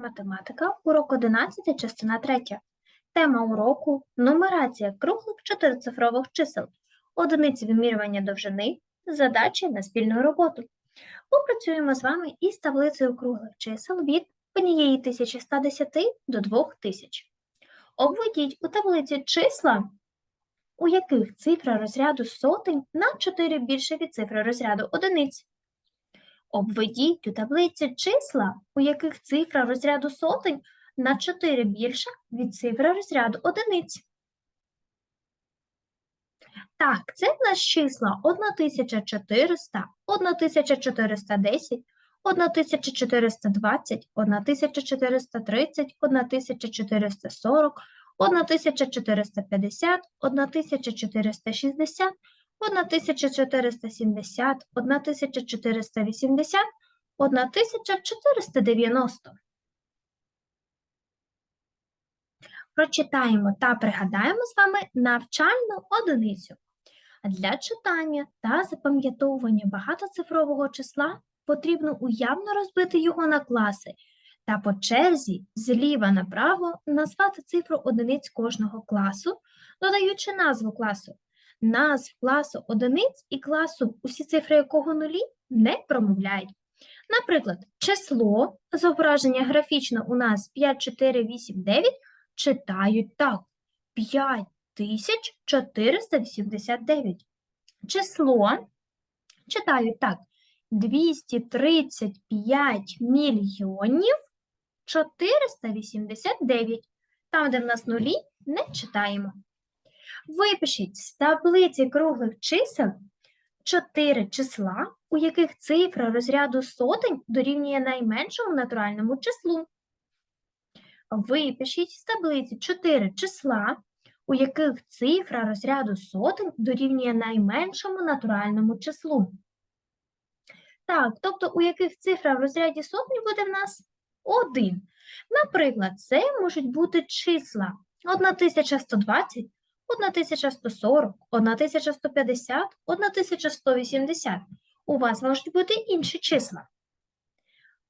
Математика, урок 11, частина 3. Тема уроку – нумерація круглих чотирицифрових чисел, одиниці вимірювання довжини, задачі на спільну роботу. Попрацюємо з вами із таблицею круглих чисел від 1110 до 2000. Обведіть у таблиці числа, у яких цифра розряду сотень на 4 більше від цифри розряду одиниць. Обведіть у таблиці числа, у яких цифра розряду сотень на 4 більша від цифри розряду одиниць. Так, це в нас числа 1400, 1410, 1420, 1430, 1440, 1450, 1460, 1470, 1480, 1490. Прочитаємо та пригадаємо з вами навчальну одиницю. Для читання та запам'ятовування багатоцифрового числа потрібно уявно розбити його на класи та по черзі зліва направо назвати цифру одиниць кожного класу, додаючи назву класу. Назв класу одиниць і класу, усі цифри якого нулі, не промовляють. Наприклад, число, зображення графічно у нас 5, 4, 8, 9, читають так. 5489. Число читають так. 235 мільйонів 489. Там, де в нас нулі, не читаємо. Випишіть з таблиці круглих чисел 4 числа, у яких цифра розряду сотень дорівнює найменшому натуральному числу. Випишіть з таблиці 4 числа, у яких цифра розряду сотень дорівнює найменшому натуральному числу. Так, тобто у яких цифра в розряді сотні буде в нас 1. Наприклад, це можуть бути числа 1120, 1140, 1150, 1180. У вас можуть бути інші числа.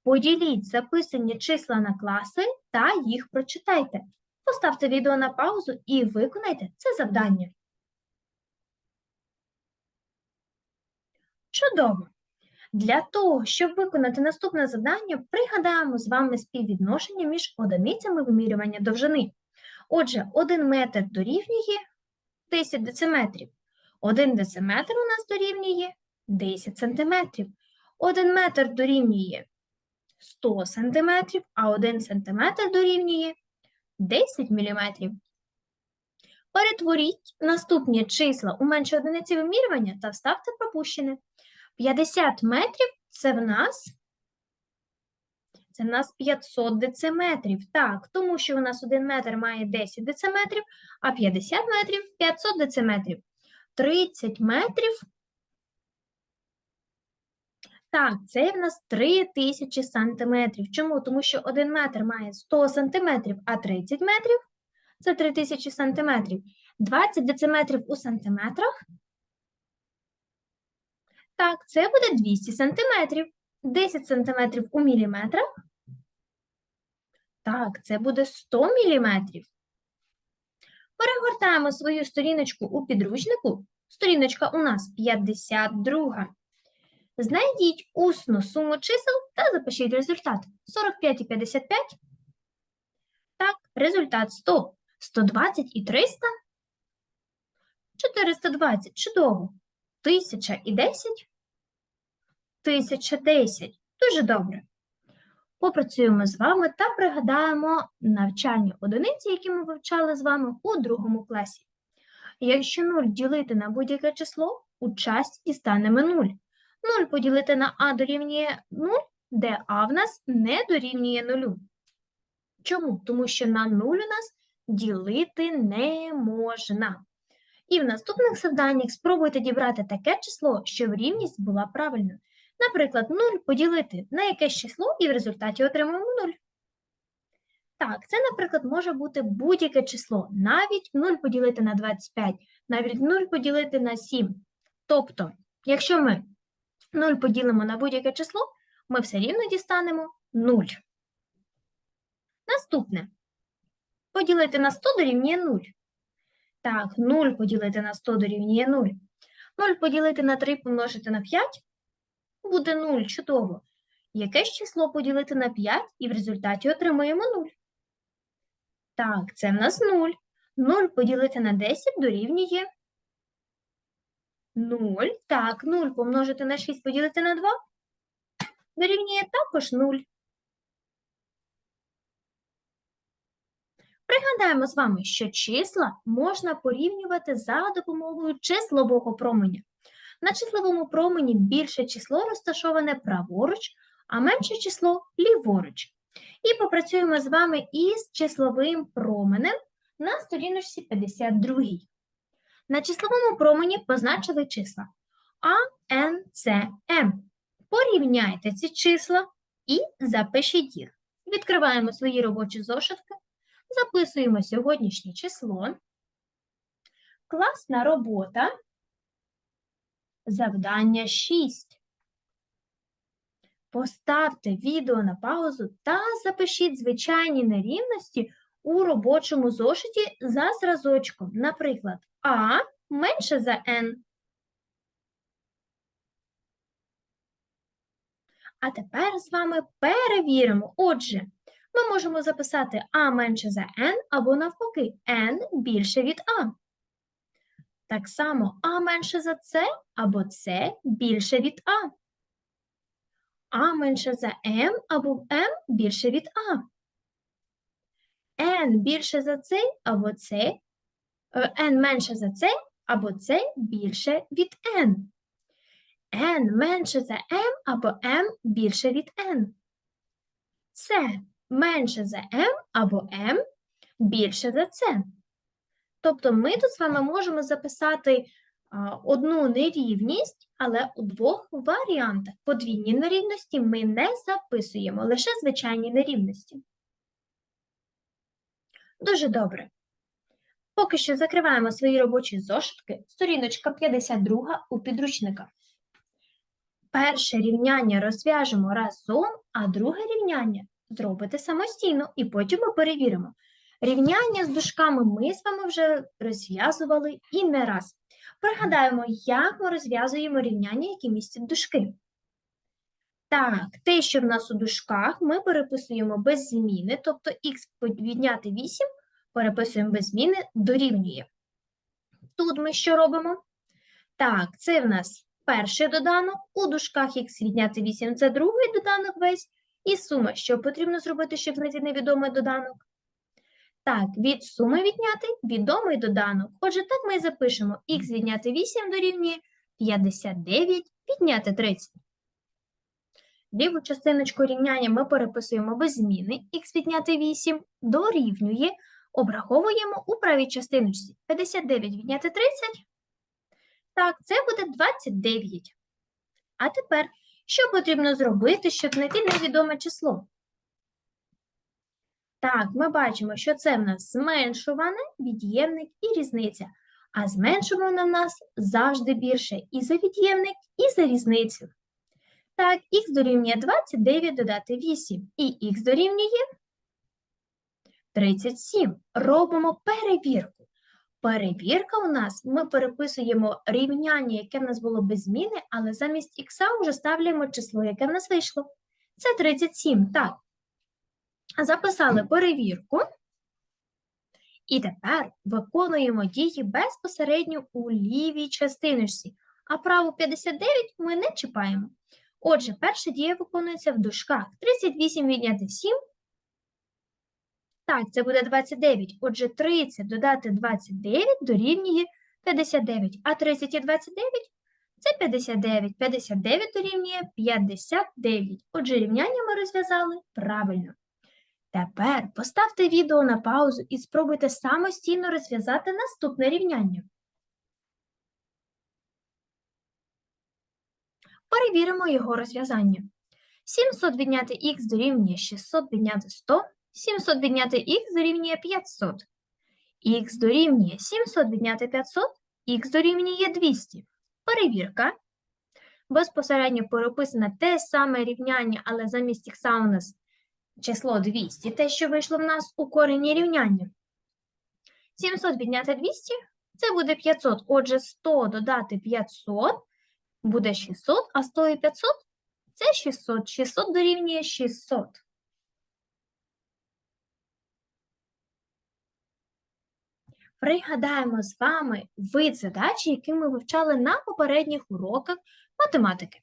Поділіть записані числа на класи та їх прочитайте. Поставте відео на паузу і виконайте це завдання. Чудово! Для того, щоб виконати наступне завдання, пригадаємо з вами співвідношення між одиницями вимірювання довжини. Отже, 1 метр дорівнює 10 дециметрів. 1 дециметр у нас дорівнює 10 сантиметрів. 1 метр дорівнює 100 сантиметрів, а 1 сантиметр дорівнює 10 міліметрів. Перетворіть наступні числа у менші одиниці вимірювання та вставте пропущене. 50 метрів це в нас це в нас 500 дециметрів. Так, тому що у нас 1 метр має 10 дециметрів, а 50 метрів 500 дециметрів. 30 метрів. Так, це в нас 3000 сантиметрів. Чому? Тому що 1 метр має 100 сантиметрів, а 30 метрів це 3000 сантиметрів. 20 дециметрів у сантиметрах. Так, це буде 200 сантиметрів. 10 сантиметрів у міліметрах. Так, це буде 100 міліметрів. Перегортаємо свою сторіночку у підручнику. Сторіночка у нас 52. Знайдіть усну суму чисел та запишіть результат. 45 і 55. Так, результат 100. 120 і 300. 420. Чудово. 1000 і 10. 1010. Дуже добре. Попрацюємо з вами та пригадаємо навчальні одиниці, які ми вивчали з вами у другому класі. Якщо 0 ділити на будь-яке число, у часті стане 0. 0 поділити на а дорівнює 0, де а в нас не дорівнює 0. Чому? Тому що на 0 у нас ділити не можна. І в наступних завданнях спробуйте дібрати таке число, щоб рівність була правильною. Наприклад, 0 поділити на якесь число і в результаті отримаємо 0. Так, це, наприклад, може бути будь-яке число, навіть 0 поділити на 25, навіть 0 поділити на 7. Тобто, якщо ми 0 поділимо на будь-яке число, ми все рівно дістанемо 0. Наступне. Поділити на 100 дорівнює 0. Так, 0 поділити на 100 дорівнює 0. 0 поділити на 3 помножити на 5 буде 0. Чудово. Якесь число поділити на 5 і в результаті отримаємо 0. Так, це в нас 0. 0 поділити на 10 дорівнює 0. Так, 0 помножити на 6 поділити на 2 дорівнює також 0. Пригадаємо з вами, що числа можна порівнювати за допомогою числового променя. На числовому промені більше число розташоване праворуч, а менше число ліворуч. І попрацюємо з вами із числовим променем на сторіночці 52. На числовому промені позначили числа А, Н, С, М. Порівняйте ці числа і запишіть їх. Відкриваємо свої робочі зошитки, записуємо сьогоднішнє число. Класна робота. Завдання 6. Поставте відео на паузу та запишіть звичайні нерівності у робочому зошиті за зразочком. Наприклад, А менше за N. А тепер з вами перевіримо. Отже, ми можемо записати А менше за N або навпаки N більше від А. Так само А менше за С або С більше від А. А менше за М або М більше від А. N більше за С або С, N менше за С або С більше від N. N менше за M або M більше від N. С менше за M або M більше за С. Тобто ми тут з вами можемо записати одну нерівність, але у двох варіантах. Подвійні нерівності ми не записуємо, лише звичайні нерівності. Дуже добре. Поки що закриваємо свої робочі зошитки, сторіночка 52 у підручниках. Перше рівняння розв'яжемо разом, а друге рівняння зробите самостійно, і потім ми перевіримо. Рівняння з дужками ми з вами вже розв'язували і не раз. Пригадаємо, як ми розв'язуємо рівняння, які містять дужки. Так, те, що в нас у дужках, ми переписуємо без зміни, тобто х відняти 8 переписуємо без зміни, дорівнює. Тут ми що робимо? Так, це в нас перший доданок, у дужках х відняти 8 – це другий доданок весь, і сума, що потрібно зробити, щоб знайти невідомий доданок. Так, від суми відняти відомий доданок. Отже, так ми і запишемо х відняти 8 дорівнює 59 відняти 30. Ліву частиночку рівняння ми переписуємо без зміни. х відняти 8 дорівнює, обраховуємо у правій частиночці. 59 відняти 30. Так, це буде 29. А тепер, що потрібно зробити, щоб знайти невідоме число? Так, ми бачимо, що це в нас зменшуване, від'ємник і різниця. А зменшуване в нас завжди більше і за від'ємник, і за різницю. Так, х дорівнює 29 додати 8, і х дорівнює 37. Робимо перевірку. Перевірка у нас, ми переписуємо рівняння, яке в нас було без зміни, але замість х вже ставляємо число, яке в нас вийшло. Це 37, так. Записали перевірку. І тепер виконуємо дії безпосередньо у лівій частиночці, а праву 59 ми не чіпаємо. Отже, перша дія виконується в дужках. 38 відняти 7. Так, це буде 29. Отже, 30 додати 29 дорівнює 59. А 30 і 29 це 59. 59 дорівнює 59. Отже, рівняння ми розв'язали правильно. Тепер поставте відео на паузу і спробуйте самостійно розв'язати наступне рівняння. Перевіримо його розв'язання. 700 відняти х дорівнює 600 відняти 100, 700 відняти х дорівнює 500. х дорівнює 700 відняти 500, х дорівнює 200. Перевірка. Безпосередньо переписане те саме рівняння, але замість х у нас число 200, те, що вийшло в нас у корені рівняння. 700 відняти 200 – це буде 500. Отже, 100 додати 500 буде 600, а 100 і 500 – це 600. 600 дорівнює 600. Пригадаємо з вами вид задачі, які ми вивчали на попередніх уроках математики.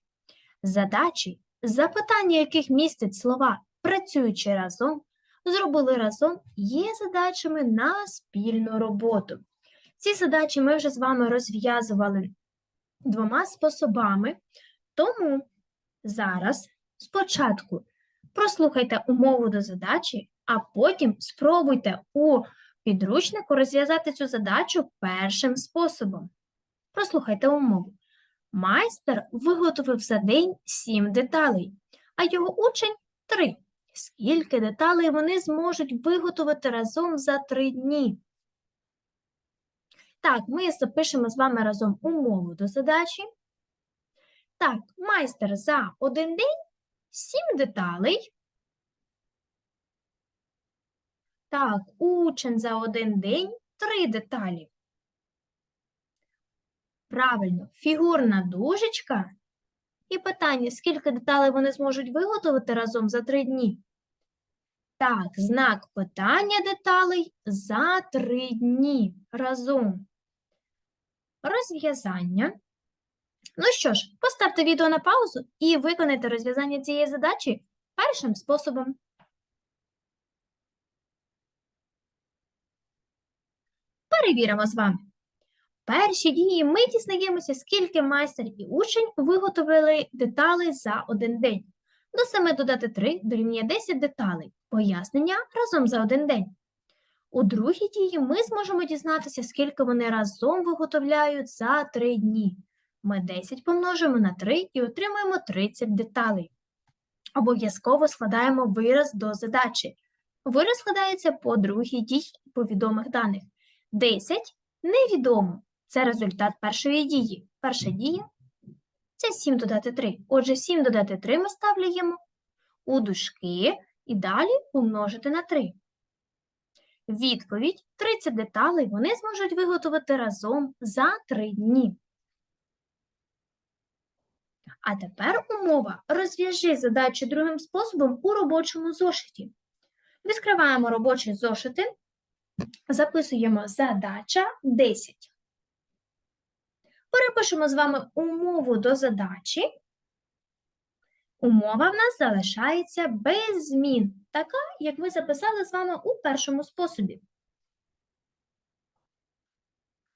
Задачі, запитання яких містять слова працюючи разом, зробили разом, є задачами на спільну роботу. Ці задачі ми вже з вами розв'язували двома способами, тому зараз спочатку прослухайте умову до задачі, а потім спробуйте у підручнику розв'язати цю задачу першим способом. Прослухайте умову. Майстер виготовив за день сім деталей, а його учень три. Скільки деталей вони зможуть виготовити разом за три дні? Так, ми запишемо з вами разом умову до задачі. Так, майстер за один день сім деталей. Так, учень за один день три деталі. Правильно, фігурна дужечка. І питання, скільки деталей вони зможуть виготовити разом за три дні? Так, знак питання деталей за три дні разом. Розв'язання. Ну що ж, поставте відео на паузу і виконайте розв'язання цієї задачі першим способом. Перевіримо з вами. Перші дії ми дізнаємося, скільки майстер і учень виготовили деталей за один день. До 7 додати 3 дорівнює 10 деталей. Пояснення разом за один день. У другій дії ми зможемо дізнатися, скільки вони разом виготовляють за 3 дні. Ми 10 помножимо на 3 і отримаємо 30 деталей. Обов'язково складаємо вираз до задачі. Вираз складається по другій дії по відомих даних. 10 невідомо. Це результат першої дії. Перша дія це 7 додати 3. Отже, 7 додати 3 ми ставляємо у дужки і далі помножити на 3. Відповідь 30 деталей вони зможуть виготовити разом за 3 дні. А тепер умова. Розв'яжи задачу другим способом у робочому зошиті. Відкриваємо робочі зошити, записуємо задача 10. Перепишемо з вами умову до задачі. Умова в нас залишається без змін, така, як ми записали з вами у першому способі.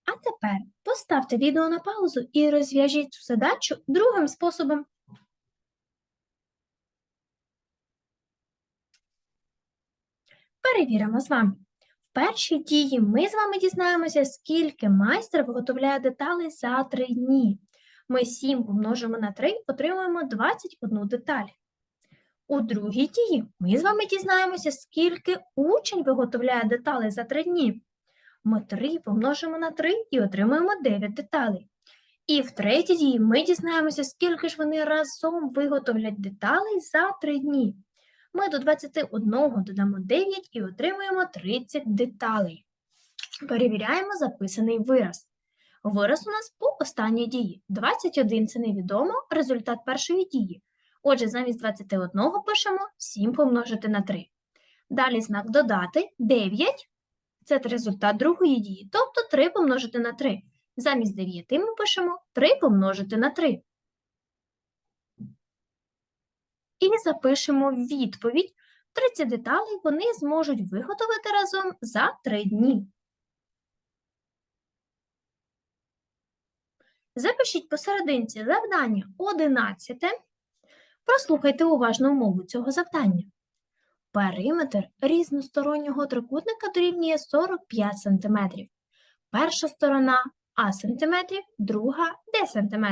А тепер поставте відео на паузу і розв'яжіть цю задачу другим способом. Перевіримо з вами. Першій дії ми з вами дізнаємося, скільки майстер виготовляє деталей за 3 дні. Ми 7 помножимо на 3, отримуємо 21 деталь. У другій дії ми з вами дізнаємося, скільки учень виготовляє деталей за 3 дні. Ми 3 помножимо на 3 і отримуємо 9 деталей. І в третій дії ми дізнаємося, скільки ж вони разом виготовлять деталей за 3 дні. Ми до 21 додамо 9 і отримуємо 30 деталей. Перевіряємо записаний вираз. Вираз у нас по останній дії. 21 це невідомо, результат першої дії. Отже, замість 21 пишемо 7 помножити на 3. Далі знак додати 9 це результат другої дії, тобто 3 помножити на 3. Замість 9 ми пишемо 3 помножити на 3. І запишемо відповідь. 30 деталей вони зможуть виготовити разом за 3 дні. Запишіть посерединці завдання 11. Прослухайте уважно умову цього завдання. Периметр різностороннього трикутника дорівнює 45 см. Перша сторона А см, друга Д см.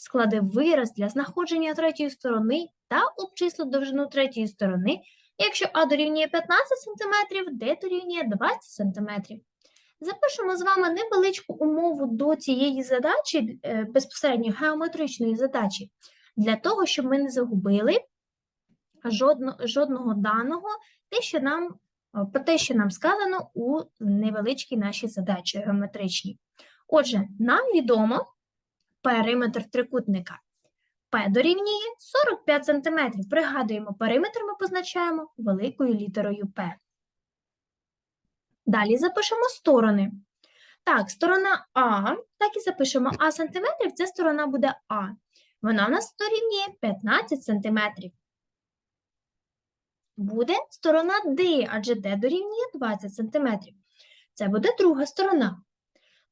Склади вираз для знаходження третьої сторони та обчисли довжину третьої сторони, якщо А дорівнює 15 см, Д дорівнює 20 см. Запишемо з вами невеличку умову до цієї задачі, безпосередньо геометричної задачі, для того, щоб ми не загубили жодно, жодного даного, те, що нам, е, про те, що нам сказано у невеличкій нашій задачі геометричній. Отже, нам відомо периметр трикутника. P дорівнює 45 см. Пригадуємо, периметр ми позначаємо великою літерою P. Далі запишемо сторони. Так, сторона А, так і запишемо А сантиметрів, це сторона буде А. Вона в нас дорівнює 15 сантиметрів. Буде сторона D, адже D дорівнює 20 сантиметрів. Це буде друга сторона.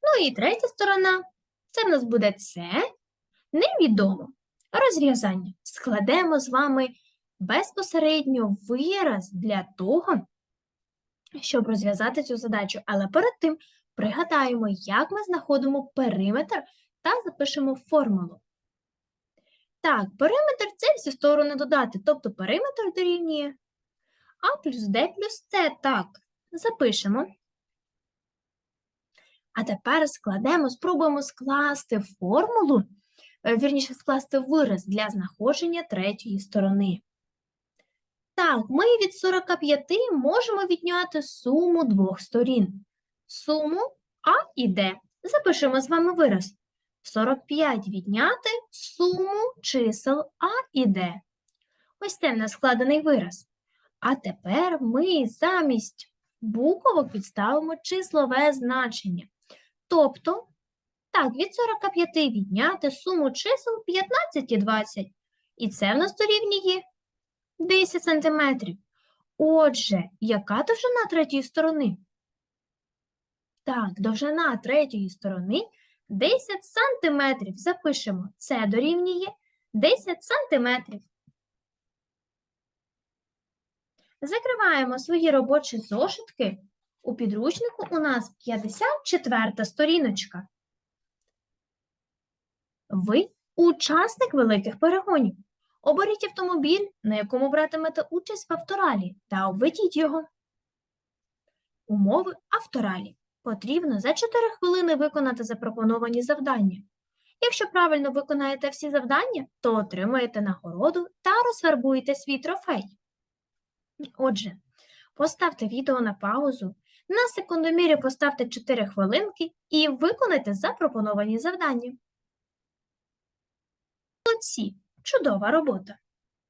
Ну і третя сторона. Це в нас буде С. Невідомо. Розв'язання. Складемо з вами безпосередньо вираз для того, щоб розв'язати цю задачу. Але перед тим пригадаємо, як ми знаходимо периметр та запишемо формулу. Так, периметр це всі сторони додати, тобто периметр дорівнює А плюс Д плюс С. Так, запишемо. А тепер складемо, спробуємо скласти формулу, е, вірніше скласти вираз для знаходження третьої сторони. Так, ми від 45 можемо відняти суму двох сторін. Суму А і Д. Запишемо з вами вираз. 45 відняти суму чисел А і Д. Ось це в нас складений вираз. А тепер ми замість буквок підставимо числове значення. Тобто, так, від 45 відняти суму чисел 15 і 20. І це в нас дорівнює 10 сантиметрів. Отже, яка довжина третьої сторони? Так, довжина третьої сторони 10 сантиметрів. Запишемо, це дорівнює 10 сантиметрів. Закриваємо свої робочі зошитки. У підручнику у нас 54 сторіночка. Ви учасник великих перегонів. Оберіть автомобіль, на якому братимете участь в авторалі, та обведіть його. Умови авторалі. Потрібно за 4 хвилини виконати запропоновані завдання. Якщо правильно виконаєте всі завдання, то отримаєте нагороду та розфарбуєте свій трофей. Отже, поставте відео на паузу, на секундомірі поставте 4 хвилинки і виконайте запропоновані завдання. Молодці! Чудова робота!